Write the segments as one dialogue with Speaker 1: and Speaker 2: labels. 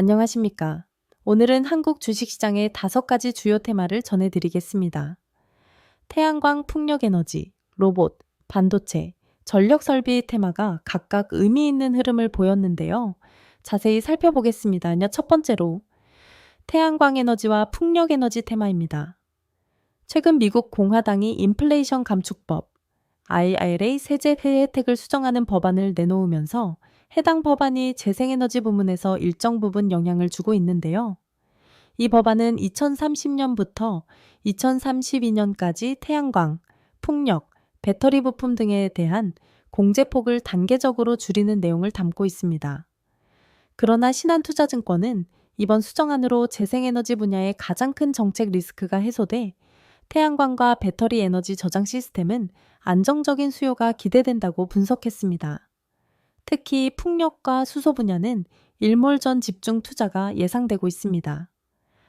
Speaker 1: 안녕하십니까. 오늘은 한국 주식시장의 다섯 가지 주요 테마를 전해드리겠습니다. 태양광 풍력 에너지, 로봇, 반도체, 전력 설비 테마가 각각 의미 있는 흐름을 보였는데요. 자세히 살펴보겠습니다. 첫 번째로 태양광 에너지와 풍력 에너지 테마입니다. 최근 미국 공화당이 인플레이션 감축법, IRA 세제 혜택을 수정하는 법안을 내놓으면서 해당 법안이 재생에너지 부문에서 일정 부분 영향을 주고 있는데요. 이 법안은 2030년부터 2032년까지 태양광, 풍력, 배터리 부품 등에 대한 공제폭을 단계적으로 줄이는 내용을 담고 있습니다. 그러나 신한투자증권은 이번 수정안으로 재생에너지 분야의 가장 큰 정책 리스크가 해소돼 태양광과 배터리 에너지 저장 시스템은 안정적인 수요가 기대된다고 분석했습니다. 특히 풍력과 수소 분야는 일몰전 집중 투자가 예상되고 있습니다.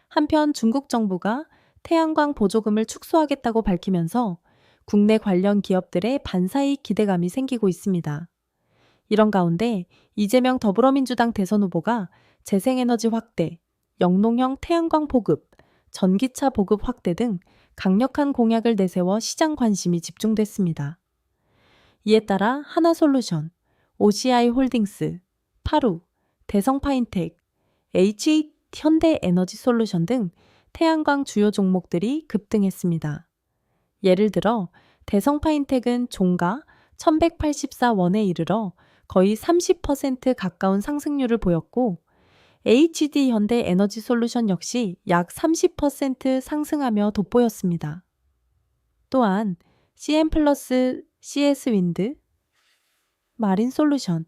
Speaker 1: 한편 중국 정부가 태양광 보조금을 축소하겠다고 밝히면서 국내 관련 기업들의 반사이익 기대감이 생기고 있습니다. 이런 가운데 이재명 더불어민주당 대선 후보가 재생에너지 확대, 영농형 태양광 보급, 전기차 보급 확대 등 강력한 공약을 내세워 시장 관심이 집중됐습니다. 이에 따라 하나솔루션, OCI 홀딩스, 파루, 대성파인텍, H 현대에너지솔루션 등 태양광 주요 종목들이 급등했습니다. 예를 들어 대성파인텍은 종가 1184원에 이르러 거의 30% 가까운 상승률을 보였고 HD 현대 에너지 솔루션 역시 약 30% 상승하며 돋보였습니다. 또한 CM 플러스 CS 윈드, 마린 솔루션,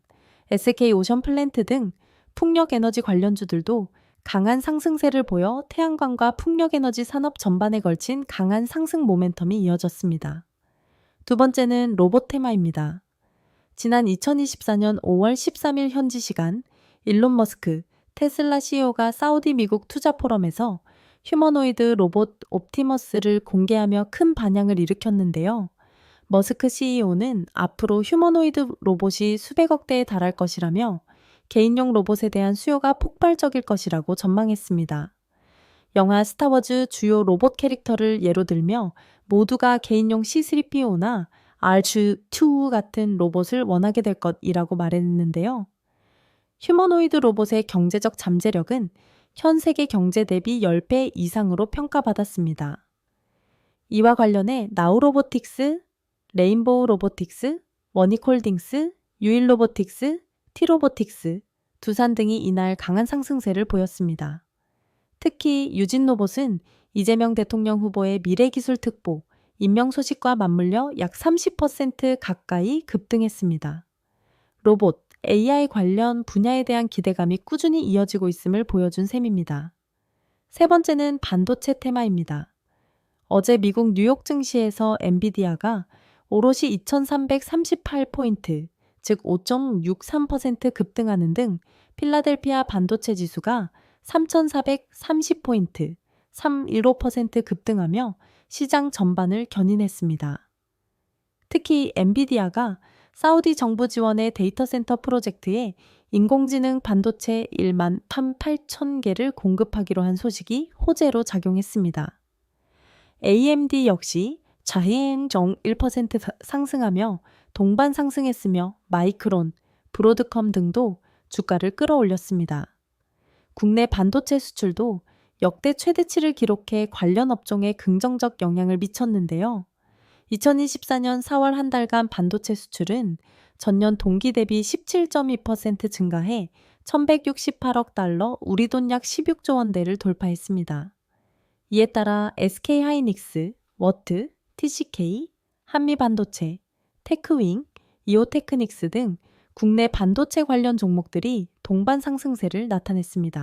Speaker 1: SK 오션 플랜트 등 풍력 에너지 관련주들도 강한 상승세를 보여 태양광과 풍력 에너지 산업 전반에 걸친 강한 상승 모멘텀이 이어졌습니다. 두 번째는 로봇 테마입니다. 지난 2024년 5월 13일 현지 시간 일론 머스크 테슬라 CEO가 사우디 미국 투자 포럼에서 휴머노이드 로봇 옵티머스를 공개하며 큰 반향을 일으켰는데요. 머스크 CEO는 앞으로 휴머노이드 로봇이 수백억 대에 달할 것이라며 개인용 로봇에 대한 수요가 폭발적일 것이라고 전망했습니다. 영화 스타워즈 주요 로봇 캐릭터를 예로 들며 모두가 개인용 C3PO나 R2 같은 로봇을 원하게 될 것이라고 말했는데요. 휴머노이드 로봇의 경제적 잠재력은 현 세계 경제 대비 10배 이상으로 평가받았습니다. 이와 관련해 나우로보틱스, 레인보우 로보틱스, 원익홀딩스, 유일로보틱스, 티로보틱스, 두산 등이 이날 강한 상승세를 보였습니다. 특히 유진로봇은 이재명 대통령 후보의 미래기술 특보, 임명 소식과 맞물려 약 30% 가까이 급등했습니다. 로봇, AI 관련 분야에 대한 기대감이 꾸준히 이어지고 있음을 보여준 셈입니다. 세 번째는 반도체 테마입니다. 어제 미국 뉴욕 증시에서 엔비디아가 오롯이 2338포인트, 즉 5.63% 급등하는 등 필라델피아 반도체 지수가 3430포인트, 3.15% 급등하며 시장 전반을 견인했습니다. 특히 엔비디아가 사우디 정부 지원의 데이터 센터 프로젝트에 인공지능 반도체 1만 8천 개를 공급하기로 한 소식이 호재로 작용했습니다. AMD 역시 자해행0 1% 상승하며 동반 상승했으며 마이크론, 브로드컴 등도 주가를 끌어올렸습니다. 국내 반도체 수출도 역대 최대치를 기록해 관련 업종에 긍정적 영향을 미쳤는데요. 2024년 4월 한 달간 반도체 수출은 전년 동기 대비 17.2% 증가해 1168억 달러, 우리 돈 약 16조 원대를 돌파했습니다. 이에 따라 SK 하이닉스, 워트, TCK, 한미반도체, 테크윙, 이오테크닉스 등 국내 반도체 관련 종목들이 동반 상승세를 나타냈습니다.